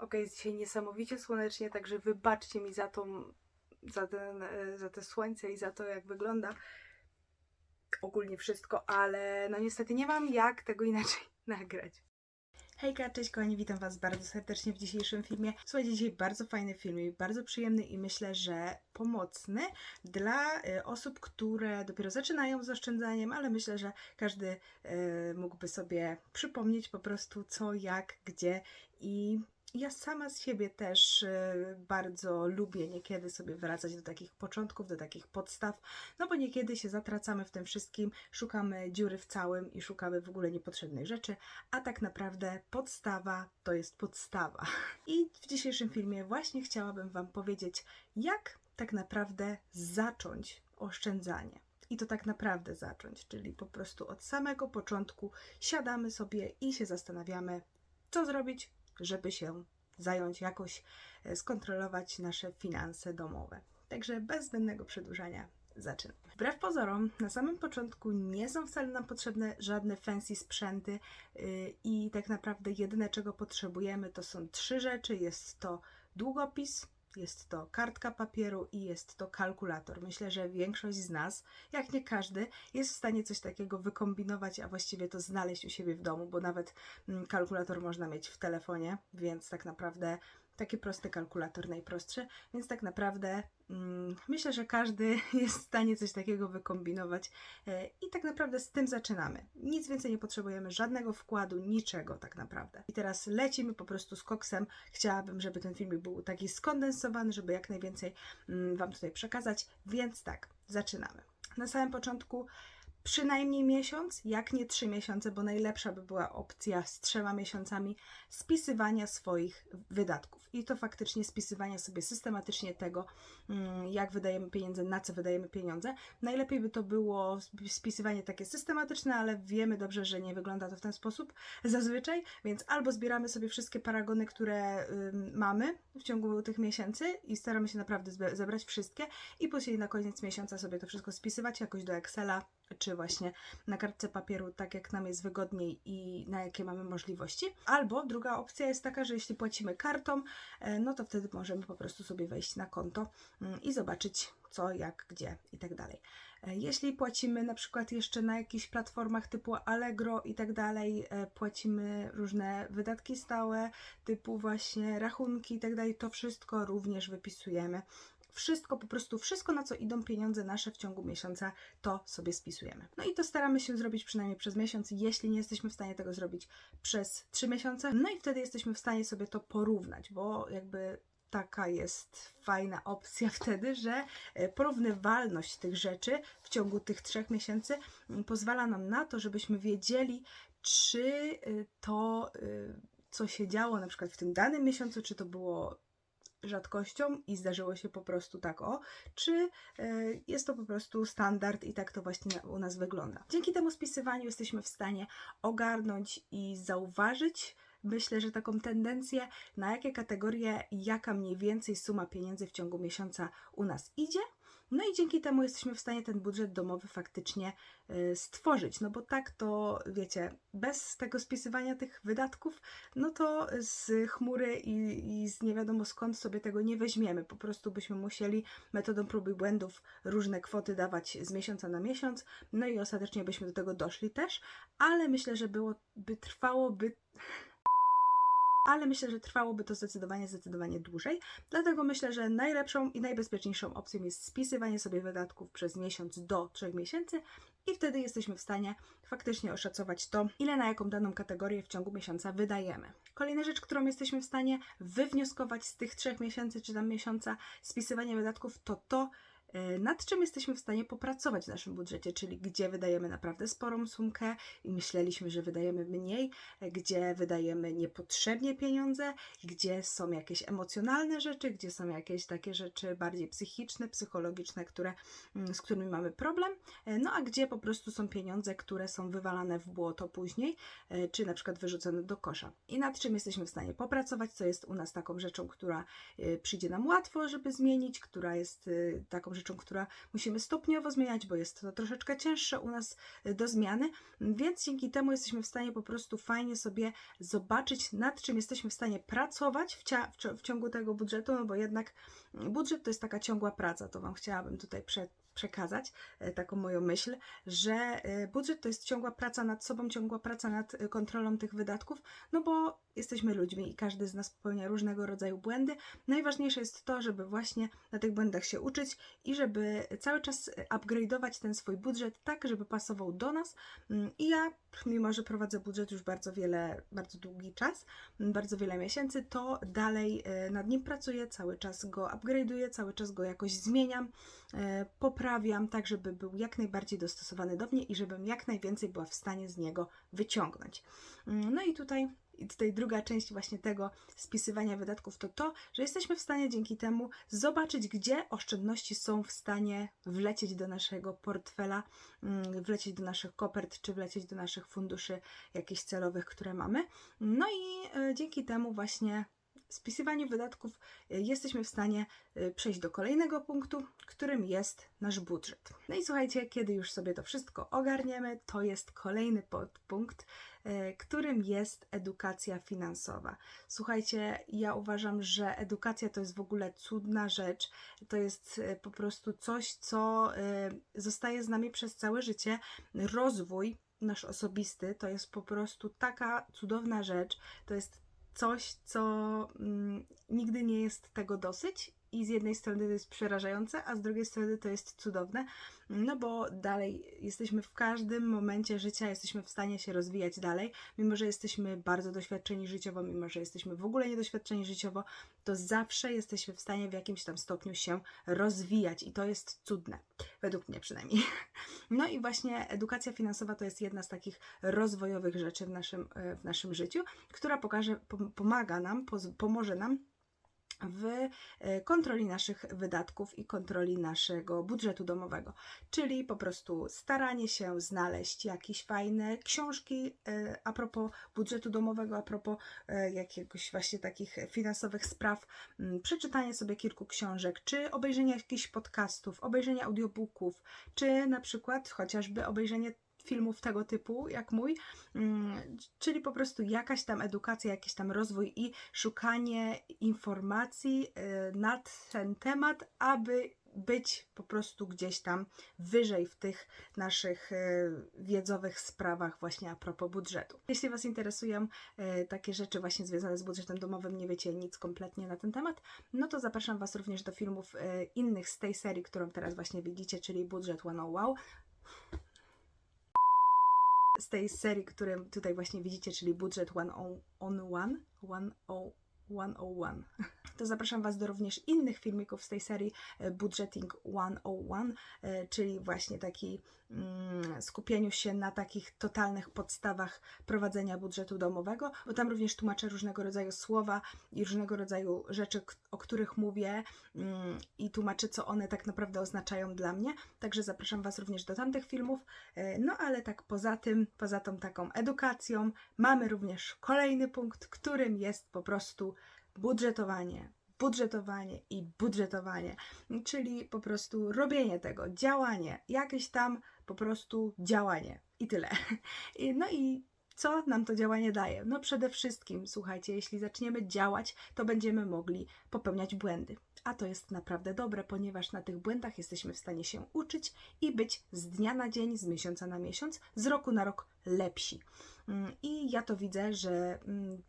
Okej, jest dzisiaj niesamowicie słonecznie, także wybaczcie mi za tą, za, ten, e, za te słońce i za to, jak wygląda ogólnie wszystko, ale no niestety nie mam jak tego inaczej nagrać. Hejka, cześć kochani, witam Was bardzo serdecznie w dzisiejszym filmie. Słuchajcie, dzisiaj bardzo fajny film, bardzo przyjemny i myślę, że pomocny dla y, osób, które dopiero zaczynają z oszczędzaniem, ale myślę, że każdy y, mógłby sobie przypomnieć po prostu co, jak, gdzie i ja sama z siebie też y, bardzo lubię niekiedy sobie wracać do takich początków, do takich podstaw, no bo niekiedy się zatracamy w tym wszystkim, szukamy dziury w całym i szukamy w ogóle niepotrzebnych rzeczy, a tak naprawdę podstawa to jest podstawa. I w dzisiejszym filmie właśnie chciałabym Wam powiedzieć, jak tak naprawdę zacząć oszczędzanie. I to tak naprawdę zacząć, czyli po prostu od samego początku siadamy sobie i się zastanawiamy, co zrobić, żeby się zająć jakoś, e, skontrolować nasze finanse domowe. Także bez zbędnego przedłużania zaczynamy. Wbrew pozorom, na samym początku nie są wcale nam potrzebne żadne fancy sprzęty yy, i tak naprawdę jedyne czego potrzebujemy to są trzy rzeczy. Jest to długopis, jest to kartka papieru i jest to kalkulator. Myślę, że większość z nas, jak nie każdy, jest w stanie coś takiego wykombinować, a właściwie to znaleźć u siebie w domu, bo nawet mm, kalkulator można mieć w telefonie, więc tak naprawdę taki prosty kalkulator, najprostszy, więc tak naprawdę mm, myślę, że każdy jest w stanie coś takiego wykombinować e, i tak naprawdę z tym zaczynamy. Nic więcej nie potrzebujemy, żadnego wkładu, niczego tak naprawdę. I teraz lecimy po prostu z koksem. Chciałabym, żeby ten filmik był taki skondensowany, żeby jak najwięcej mm, Wam tutaj przekazać, więc tak, zaczynamy. Na samym początku przynajmniej miesiąc, jak nie trzy miesiące, bo najlepsza by była opcja z trzema miesiącami spisywania swoich wydatków. I to faktycznie spisywania sobie systematycznie tego, mm, jak wydajemy pieniądze, na co wydajemy pieniądze. Najlepiej by to było spisywanie takie systematyczne, ale wiemy dobrze, że nie wygląda to w ten sposób zazwyczaj, więc albo zbieramy sobie wszystkie paragony, które mamy w ciągu tych miesięcy i staramy się naprawdę zebrać wszystkie i później na koniec miesiąca sobie to wszystko spisywać jakoś do Excela czy właśnie na kartce papieru, tak jak nam jest wygodniej i na jakie mamy możliwości. Albo druga opcja jest taka, że jeśli płacimy kartą, e, no to wtedy możemy po prostu sobie wejść na konto mm, i zobaczyć co, jak, gdzie i tak dalej. E, Jeśli płacimy na przykład jeszcze na jakichś platformach typu Allegro i tak dalej, e, płacimy różne wydatki stałe, typu właśnie rachunki i tak dalej, to wszystko również wypisujemy wszystko, po prostu wszystko, na co idą pieniądze nasze w ciągu miesiąca, to sobie spisujemy. No i to staramy się zrobić przynajmniej przez miesiąc, jeśli nie jesteśmy w stanie tego zrobić przez trzy miesiące, no i wtedy jesteśmy w stanie sobie to porównać, bo jakby taka jest fajna opcja wtedy, że e, porównywalność tych rzeczy w ciągu tych trzech miesięcy mm, pozwala nam na to, żebyśmy wiedzieli, czy y, to, y, co się działo na przykład w tym danym miesiącu, czy to było rzadkością i zdarzyło się po prostu tak o, czy e, jest to po prostu standard i tak to właśnie u nas wygląda. Dzięki temu spisywaniu jesteśmy w stanie ogarnąć i zauważyć, myślę, że taką tendencję, na jakie kategorie jaka mniej więcej suma pieniędzy w ciągu miesiąca u nas idzie. No i dzięki temu jesteśmy w stanie ten budżet domowy faktycznie y, stworzyć. No bo tak to, wiecie, bez tego spisywania tych wydatków, no to z chmury i, i z nie wiadomo skąd sobie tego nie weźmiemy. Po prostu byśmy musieli metodą prób i błędów różne kwoty dawać z miesiąca na miesiąc, no i ostatecznie byśmy do tego doszli też, ale myślę, że byłoby trwałoby ale myślę, że trwałoby to zdecydowanie, zdecydowanie dłużej. Dlatego myślę, że najlepszą i najbezpieczniejszą opcją jest spisywanie sobie wydatków przez miesiąc do 3 miesięcy i wtedy jesteśmy w stanie faktycznie oszacować to, ile na jaką daną kategorię w ciągu miesiąca wydajemy. Kolejna rzecz, którą jesteśmy w stanie wywnioskować z tych trzech miesięcy czy tam miesiąca spisywania wydatków, to to, nad czym jesteśmy w stanie popracować w naszym budżecie, czyli gdzie wydajemy naprawdę sporą sumkę i myśleliśmy, że wydajemy mniej, e, gdzie wydajemy niepotrzebnie pieniądze, gdzie są jakieś emocjonalne rzeczy, gdzie są jakieś takie rzeczy bardziej psychiczne, psychologiczne, które, mm, z którymi mamy problem, e, no a gdzie po prostu są pieniądze, które są wywalane w błoto później, czy na przykład wyrzucone do kosza. I nad czym jesteśmy w stanie popracować, co jest u nas taką rzeczą, która przyjdzie nam łatwo, żeby zmienić, która jest taką rzeczą, rzeczą, która musimy stopniowo zmieniać, bo jest to troszeczkę cięższe u nas y, do zmiany, więc dzięki temu jesteśmy w stanie po prostu fajnie sobie zobaczyć, nad czym jesteśmy w stanie pracować w, w, ciągu tego budżetu, no bo jednak budżet to jest taka ciągła praca, to Wam chciałabym tutaj prze, przekazać, e, taką moją myśl, że e, budżet to jest ciągła praca nad sobą, ciągła praca nad e, kontrolą tych wydatków, no bo jesteśmy ludźmi i każdy z nas popełnia różnego rodzaju błędy. Najważniejsze jest to, żeby właśnie na tych błędach się uczyć i żeby cały czas upgrade'ować ten swój budżet tak, żeby pasował do nas. Mm, I ja, mimo że prowadzę budżet już bardzo wiele, bardzo długi czas, mm, bardzo wiele miesięcy, to dalej nad nim pracuję, cały czas go upgrade'uję, cały czas go jakoś zmieniam, e, poprawiam, tak żeby był jak najbardziej dostosowany do mnie i żebym jak najwięcej była w stanie z niego wyciągnąć. Mm, No i tutaj i tutaj druga część właśnie tego spisywania wydatków to to, że jesteśmy w stanie dzięki temu zobaczyć, gdzie oszczędności są w stanie wlecieć do naszego portfela, mm, wlecieć do naszych kopert, czy wlecieć do naszych funduszy jakichś celowych, które mamy. No i e, dzięki temu właśnie spisywaniu wydatków e, jesteśmy w stanie e, przejść do kolejnego punktu, którym jest nasz budżet. No i słuchajcie, kiedy już sobie to wszystko ogarniemy, to jest kolejny podpunkt, e, którym jest edukacja finansowa. Słuchajcie, ja uważam, że edukacja to jest w ogóle cudna rzecz. To jest po prostu coś, co zostaje z nami przez całe życie. Rozwój nasz osobisty to jest po prostu taka cudowna rzecz. To jest coś, co mm, nigdy nie jest tego dosyć. I z jednej strony to jest przerażające, a z drugiej strony to jest cudowne, no bo dalej jesteśmy w każdym momencie życia, jesteśmy w stanie się rozwijać dalej, mimo że jesteśmy bardzo doświadczeni życiowo, mimo że jesteśmy w ogóle niedoświadczeni życiowo, to zawsze jesteśmy w stanie w jakimś tam stopniu się rozwijać i to jest cudne, według mnie przynajmniej. No i właśnie edukacja finansowa to jest jedna z takich rozwojowych rzeczy w naszym, e, w naszym życiu, która pokaże, pom- pomaga nam, pomoże nam w e, kontroli naszych wydatków i kontroli naszego budżetu domowego. Czyli po prostu staranie się znaleźć jakieś fajne książki e, a propos budżetu domowego, a propos e, jakiegoś właśnie takich finansowych spraw, m, przeczytanie sobie kilku książek, czy obejrzenie jakichś podcastów, obejrzenie audiobooków, czy na przykład chociażby obejrzenie filmów tego typu, jak mój, Mm, czyli po prostu jakaś tam edukacja, jakiś tam rozwój i szukanie informacji y, na ten temat, aby być po prostu gdzieś tam wyżej w tych naszych y, wiedzowych sprawach właśnie a propos budżetu. Jeśli Was interesują y, takie rzeczy właśnie związane z budżetem domowym, nie wiecie nic kompletnie na ten temat, no to zapraszam Was również do filmów innych z tej serii, którą teraz właśnie widzicie, czyli Budżet One Wow z tej serii, którą tutaj właśnie widzicie, czyli budżet one on, on one, one o 101. To zapraszam Was do również innych filmików z tej serii e, Budgeting 101, e, czyli właśnie taki mm, skupieniu się na takich totalnych podstawach prowadzenia budżetu domowego, bo tam również tłumaczę różnego rodzaju słowa i różnego rodzaju rzeczy, o których mówię mm, i tłumaczę, co one tak naprawdę oznaczają dla mnie. Także zapraszam Was również do tamtych filmów. E, No ale tak poza tym, poza tą taką edukacją, mamy również kolejny punkt, którym jest po prostu budżetowanie. Budżetowanie i budżetowanie, czyli po prostu robienie tego, działanie, jakieś tam po prostu działanie i tyle. No i co nam to działanie daje? No przede wszystkim, słuchajcie, jeśli zaczniemy działać, to będziemy mogli popełniać błędy. A to jest naprawdę dobre, ponieważ na tych błędach jesteśmy w stanie się uczyć i być z dnia na dzień, z miesiąca na miesiąc, z roku na rok lepsi. Mm, I ja to widzę, że mm,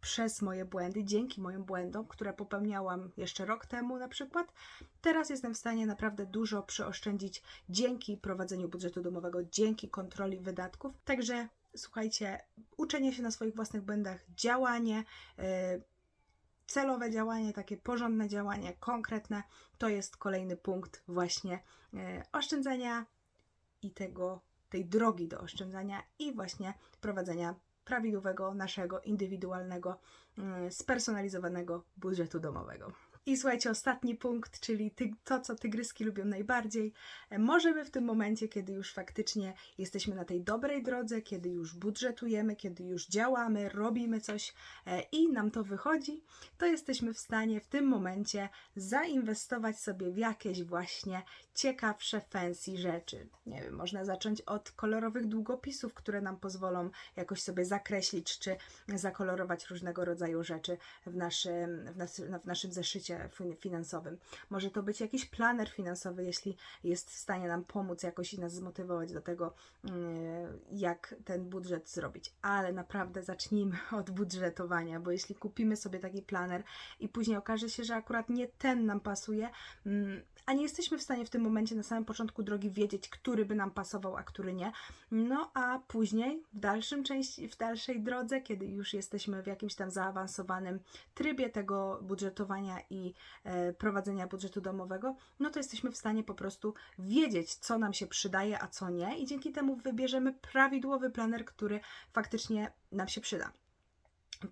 przez moje błędy, dzięki moim błędom, które popełniałam jeszcze rok temu na przykład, teraz jestem w stanie naprawdę dużo przeoszczędzić dzięki prowadzeniu budżetu domowego, dzięki kontroli wydatków. Także słuchajcie, uczenie się na swoich własnych błędach, działanie, yy, celowe działanie, takie porządne działanie, konkretne, to jest kolejny punkt właśnie yy, oszczędzania i tego, tej drogi do oszczędzania i właśnie prowadzenia prawidłowego, naszego indywidualnego, mm, spersonalizowanego budżetu domowego. I słuchajcie, ostatni punkt, czyli ty, to, co tygryski lubią najbardziej. E, Możemy w tym momencie, kiedy już faktycznie jesteśmy na tej dobrej drodze, kiedy już budżetujemy, kiedy już działamy, robimy coś e, i nam to wychodzi, to jesteśmy w stanie w tym momencie zainwestować sobie w jakieś właśnie ciekawsze, fancy rzeczy. Nie wiem, można zacząć od kolorowych długopisów, które nam pozwolą jakoś sobie zakreślić czy zakolorować różnego rodzaju rzeczy w naszym, w nas, w naszym zeszycie fin- finansowym. Może to być jakiś planer finansowy, jeśli jest w stanie nam pomóc jakoś i nas zmotywować do tego, mm, jak ten budżet zrobić. Ale naprawdę zacznijmy od budżetowania, bo jeśli kupimy sobie taki planer i później okaże się, że akurat nie ten nam pasuje, mm, a nie jesteśmy w stanie w tym momencie na samym początku drogi wiedzieć, który by nam pasował, a który nie. No a później w dalszym części, w dalszej drodze, kiedy już jesteśmy w jakimś tam zaawansowanym trybie tego budżetowania i e, prowadzenia budżetu domowego, no to jesteśmy w stanie po prostu wiedzieć, co nam się przydaje, a co nie, i dzięki temu wybierzemy prawidłowy planer, który faktycznie nam się przyda.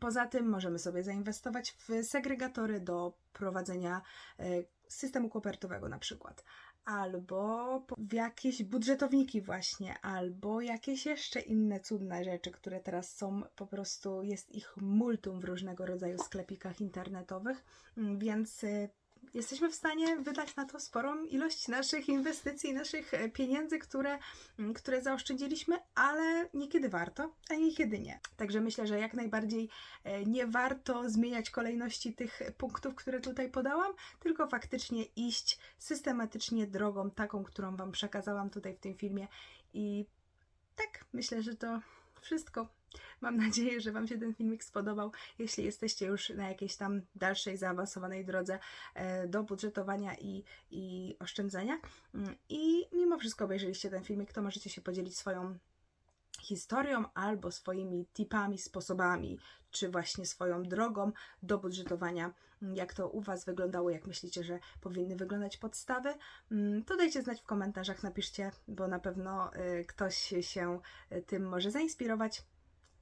Poza tym możemy sobie zainwestować w segregatory do prowadzenia e, systemu kopertowego na przykład. Albo w jakieś budżetowniki właśnie, albo jakieś jeszcze inne cudne rzeczy, które teraz są po prostu, jest ich multum w różnego rodzaju sklepikach internetowych, Mm, więc y, jesteśmy w stanie wydać na to sporą ilość naszych inwestycji, naszych e, pieniędzy, które, mm, które zaoszczędziliśmy, ale niekiedy warto, a niekiedy nie. Także myślę, że jak najbardziej e, nie warto zmieniać kolejności tych punktów, które tutaj podałam, tylko faktycznie iść systematycznie drogą taką, którą Wam przekazałam tutaj w tym filmie. I tak, myślę, że to wszystko. Mam nadzieję, że Wam się ten filmik spodobał. Jeśli jesteście już na jakiejś tam dalszej, zaawansowanej drodze e, do budżetowania i, i oszczędzania Mm, i mimo wszystko obejrzeliście ten filmik, to możecie się podzielić swoją historią albo swoimi tipami, sposobami, czy właśnie swoją drogą do budżetowania, mm, jak to u Was wyglądało, jak myślicie, że powinny wyglądać podstawy, Mm, to dajcie znać w komentarzach, napiszcie, bo na pewno y, ktoś się y, tym może zainspirować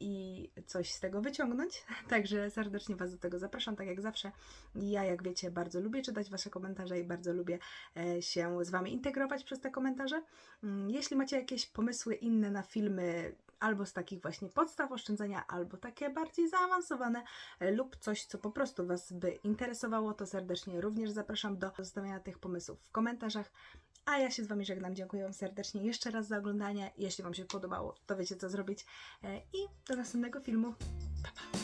i coś z tego wyciągnąć. Także serdecznie Was do tego zapraszam, tak jak zawsze. Ja, jak wiecie, bardzo lubię czytać Wasze komentarze i bardzo lubię e, się z Wami integrować przez te komentarze. Mm, Jeśli macie jakieś pomysły inne na filmy, albo z takich właśnie podstaw oszczędzania, albo takie bardziej zaawansowane, e, lub coś, co po prostu Was by interesowało, to serdecznie również zapraszam do zostawiania tych pomysłów w komentarzach. A ja się z Wami żegnam. Dziękuję Wam serdecznie jeszcze raz za oglądanie. Jeśli Wam się podobało, to wiecie co zrobić. E, I do następnego filmu. Pa, pa.